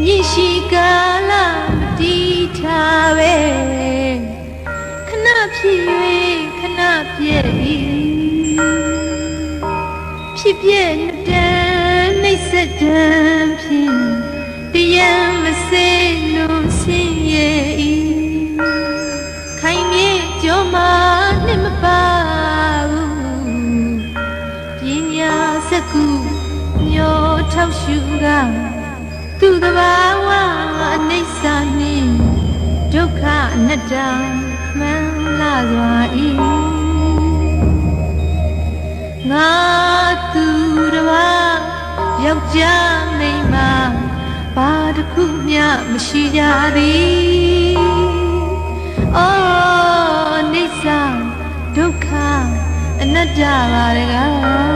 မြင့်ရှိကာလတီထားပဲခဏဖြစ်၍ခဏပြည့်၏ဖြစ်ပြည့်နှစ်တန်းနှိမ့်ဆက်တန်းဖြင့်တရားမစေလို့ဆင်းရဲ၏ခိုင်မြေကြောမှာနှစ်မပါဘူးပညာစကုညောထောက်ရှုက သူတဘာဝအနိစ္စနှင့်ဒုက္ခအနတ္တမှန်လာစွာ၏ငါသူတဘာယောက်ျားမိန်းမဘာတစ်ခုမျှမရှိကြသည်အော်အနိစ္စဒုက္ခအနတ္တပါတကား